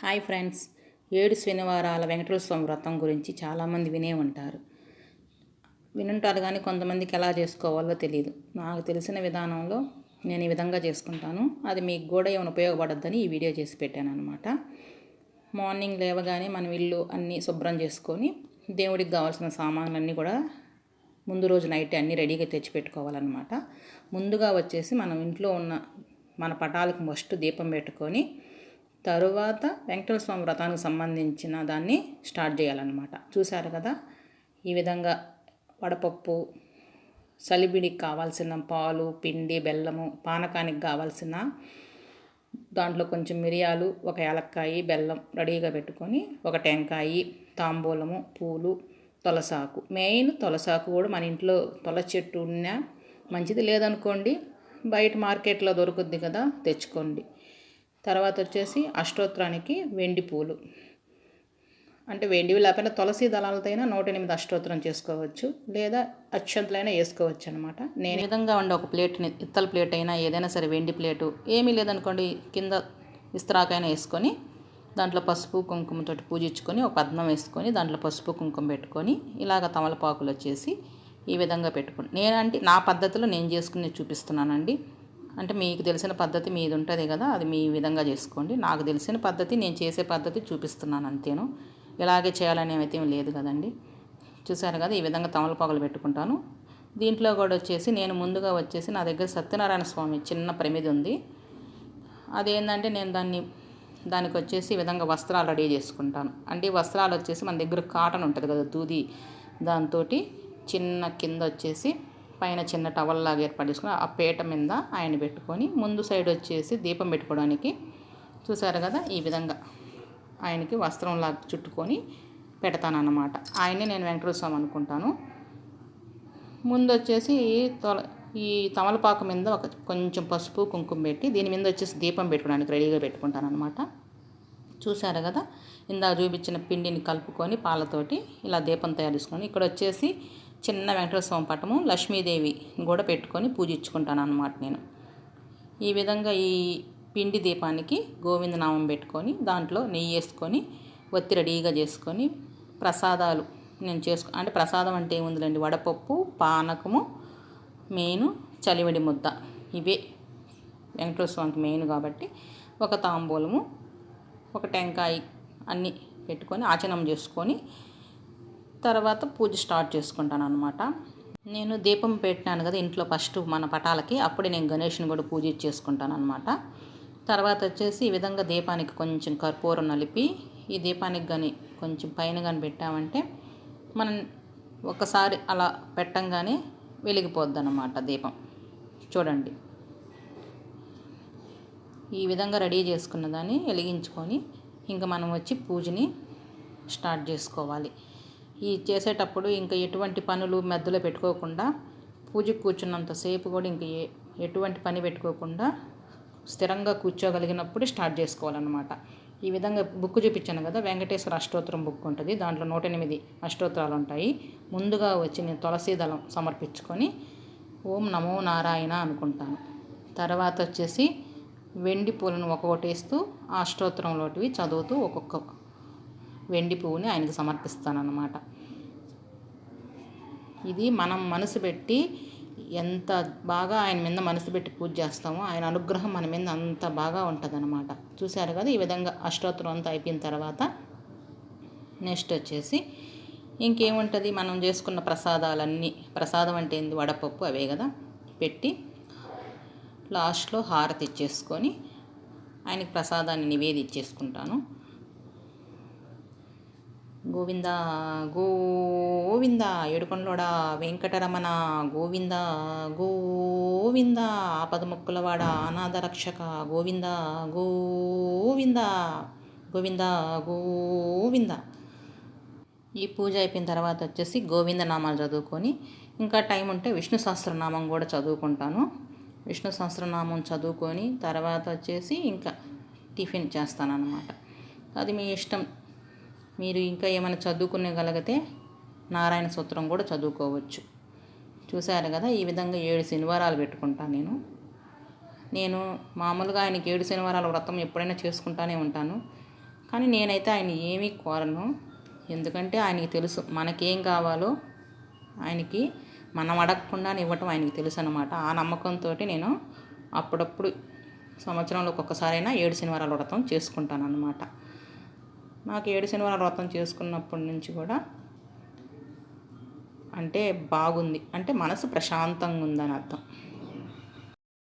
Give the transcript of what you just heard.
Hi friends. ఏడు శనివారాల వెంకటేశ్వర స్వామి వ్రతం గురించి చాలామంది వినే ఉంటారు. వినుంటారు కానీ కొంతమందికి ఎలా చేసుకోవాలో తెలియదు నాకు తెలిసిన విధానంలో నేను ఈ విధంగా చేసుకుంటాను. అది మీకు కూడా ఏమైనా ఉపయోగపడద్దని ఈ వీడియో చేసి పెట్టాను అనమాట మార్నింగ్ లేవగానే మనం ఇల్లు అన్నీ శుభ్రం చేసుకొని దేవుడికి కావాల్సిన సామాన్లన్నీ కూడా ముందు రోజు నైట్ అన్నీ రెడీగా తెచ్చిపెట్టుకోవాలన్నమాట ముందుగా వచ్చేసి మనం ఇంట్లో ఉన్న మన పటాలకు ఫస్ట్ దీపం పెట్టుకొని తరువాత వెంకటేశ్వర స్వామి వ్రతానికి సంబంధించిన దాన్ని స్టార్ట్ చేయాలన్నమాట. చూశారు కదా? ఈ విధంగా వడపప్పు సలిబిడికి కావాల్సిన పాలు పిండి బెల్లము పానకానికి కావాల్సిన దాంట్లో కొంచెం మిరియాలు ఒక ఏలక్కాయ బెల్లం రెడీగా పెట్టుకొని ఒక టెంకాయి తాంబూలము పూలు తులసాకు. మెయిన్ తులసాకు కూడా మన ఇంట్లో తుల చెట్టు ఉన్నా మంచిది లేదనుకోండి బయట మార్కెట్లో దొరుకుద్ది కదా తెచ్చుకోండి. తర్వాత వచ్చేసి అష్టోత్రానికి వెండి పూలు. అంటే వెండివి లేకపోయినా తులసి దళాలతో అయినా నూట ఎనిమిది అష్టోత్తరం చేసుకోవచ్చు. లేదా అక్షంతులైనా వేసుకోవచ్చు అనమాట నేను విధంగా ఉండే ఒక ప్లేట్ని ఇత్తల ప్లేట్ అయినా ఏదైనా సరే వెండి ప్లేటు ఏమీ లేదనుకోండి కింద ఇస్త్రాకైనా వేసుకొని దాంట్లో పసుపు కుంకుమతోటి పూజించుకొని ఒక పద్మం వేసుకొని దాంట్లో పసుపు కుంకుమ పెట్టుకొని ఇలాగ తమలపాకులు వచ్చేసి ఈ విధంగా పెట్టుకుని నేనంటే నా పద్ధతిలో నేను చేసుకుని చూపిస్తున్నానండి. అంటే మీకు తెలిసిన పద్ధతి మీది ఉంటుంది కదా అది మీ విధంగా చేసుకోండి. నాకు తెలిసిన పద్ధతి నేను చేసే పద్ధతి చూపిస్తున్నాను అంతేను. ఇలాగే చేయాలని అయితే ఏం లేదు కదండి. చూసారు కదా ఈ విధంగా తమలపాకులు పెట్టుకుంటాను. దీంట్లో కూడా వచ్చేసి నేను ముందుగా వచ్చేసి నా దగ్గర సత్యనారాయణ స్వామి చిన్న ప్రమిది ఉంది. అదేంటంటే నేను దాన్ని దానికి వచ్చేసి ఈ విధంగా వస్త్రాలు రెడీ చేసుకుంటాను. అంటే వస్త్రాలు వచ్చేసి మన దగ్గర కాటన్ ఉంటుంది కదా దూది. దాంతో చిన్న కింద వచ్చేసి పైన చిన్న టవల్ లాగా ఏర్పాటు చేసుకుని ఆ పీట మీద ఆయన పెట్టుకొని ముందు సైడ్ వచ్చేసి దీపం పెట్టుకోవడానికి చూసారు కదా ఈ విధంగా ఆయనకి వస్త్రంలాగా చుట్టుకొని పెడతానన్నమాట. ఆయనే నేను వెంకటేశ్వర స్వామి అనుకుంటాను. ముందు వచ్చేసి తొల ఈ తమలపాకు మీద ఒక కొంచెం పసుపు కుంకుమ పెట్టి దీని మీద వచ్చేసి దీపం పెట్టుకోవడానికి రెడీగా పెట్టుకుంటాను అనమాట చూసారు కదా? ఇందాక చూపించిన పిండిని కలుపుకొని పాలతోటి ఇలా దీపం తయారు చేసుకొని ఇక్కడ వచ్చేసి చిన్న వెంకటేశ్వర స్వామి పటము లక్ష్మీదేవి కూడా పెట్టుకొని పూజించుకుంటాను అనమాట నేను. ఈ విధంగా ఈ పిండి దీపానికి గోవిందనామం పెట్టుకొని దాంట్లో నెయ్యి వేసుకొని ఒత్తి రెడీగా చేసుకొని ప్రసాదాలు నేను చేసుకో అంటే ప్రసాదం అంటే ఏముందిలేండి? వడపప్పు పానకము మెయిన్ చలివిడి ముద్ద. ఇవే వెంకటేశ్వర స్వామికి మెయిన్ కాబట్టి ఒక తాంబూలము ఒక టెంకాయ అన్నీ పెట్టుకొని ఆచనం చేసుకొని తర్వాత పూజ స్టార్ట్ చేసుకుంటాను అనమాట నేను దీపం పెట్టినాను కదా ఇంట్లో ఫస్ట్ మన పటాలకి అప్పుడే నేను గణేష్ని కూడా పూజ చేసుకుంటాను అనమాట తర్వాత వచ్చేసి ఈ విధంగా దీపానికి కొంచెం కర్పూరం నలిపి ఈ దీపానికి కానీ కొంచెం పైన కానీ పెట్టామంటే మనం ఒకసారి అలా పెట్టంగానే వెలిగిపోద్ది అనమాట దీపం. చూడండి. ఈ విధంగా రెడీ చేసుకున్న దాన్ని వెలిగించుకొని ఇంకా మనం వచ్చి పూజని స్టార్ట్ చేసుకోవాలి. ఈ చేసేటప్పుడు ఇంకా ఎటువంటి పనులు మెద్దలో పెట్టుకోకుండా పూజకు కూర్చున్నంతసేపు కూడా ఇంక ఏ ఎటువంటి పని పెట్టుకోకుండా స్థిరంగా కూర్చోగలిగినప్పుడు స్టార్ట్ చేసుకోవాలన్నమాట. ఈ విధంగా బుక్ చూపించాను కదా వెంకటేశ్వర అష్టోత్తరం బుక్ ఉంటుంది. దాంట్లో నూట ఎనిమిది అష్టోత్తరాలు ఉంటాయి ముందుగా వచ్చి నేను తులసి దళం సమర్పించుకొని ఓం నమో నారాయణ అనుకుంటాను. తర్వాత వచ్చేసి వెండి పూలను ఒక్కొక్కటి వేస్తూ ఆ అష్టోత్తరంలోటివి చదువుతూ ఒక్కొక్క వెండి పువ్వుని ఆయనకు సమర్పిస్తానన్నమాట. ఇది మనం మనసు పెట్టి ఎంత బాగా ఆయన మీద మనసు పెట్టి పూజ చేస్తామో ఆయన అనుగ్రహం మన మీద అంత బాగా ఉంటుందన్నమాట. చూశారు కదా? ఈ విధంగా అష్టోత్తరం అంతా అయిపోయిన తర్వాత నెక్స్ట్ వచ్చేసి ఇంకేముంటుంది? మనం చేసుకున్న ప్రసాదాలన్నీ. ప్రసాదం అంటే ఏంది? వడపప్పు అవే కదా? పెట్టి లాస్ట్లో హారతి ఇచ్చేసుకొని ఆయనకి ప్రసాదాన్ని నివేదించేసుకుంటాను. గోవింద గోవింద ఏడుకొండలోడ వెంకటరమణ గోవింద గోవింద ఆపదముక్కులవాడ అనాథ రక్షక గోవింద గోవింద గోవింద గోవింద. ఈ పూజ అయిపోయిన తర్వాత వచ్చేసి గోవింద నామాలు చదువుకొని ఇంకా టైం ఉంటే విష్ణు సహస్రనామం కూడా చదువుకుంటాను. విష్ణు సహస్రనామం చదువుకొని తర్వాత వచ్చేసి ఇంకా టిఫిన్ చేస్తాను అనమాట అది మీ ఇష్టం. మీరు ఇంకా ఏమైనా చదువుకునేగలిగితే నారాయణ సూత్రం కూడా చదువుకోవచ్చు. చూశారు కదా ఈ విధంగా ఏడు శనివారాలు పెట్టుకుంటాను నేను. నేను మామూలుగా ఆయనకి ఏడు శనివారాల వ్రతం ఎప్పుడైనా చేసుకుంటానే ఉంటాను. కానీ నేనైతే ఆయన ఏమీ కోరను. ఎందుకంటే ఆయనకి తెలుసు మనకేం కావాలో ఆయనకి మనం అడగకుండానే ఇవ్వటం ఆయనకి తెలుసు అనమాట ఆ నమ్మకంతో నేను అప్పుడప్పుడు సంవత్సరంలో ఒక్కొక్కసారైనా ఏడు శనివారాల వ్రతం చేసుకుంటాను అనమాట నాకు ఏడు శనివారం వ్రతం చేసుకున్నప్పటి నుంచి కూడా అంటే బాగుంది. అంటే మనసు ప్రశాంతంగా ఉందని అర్థం.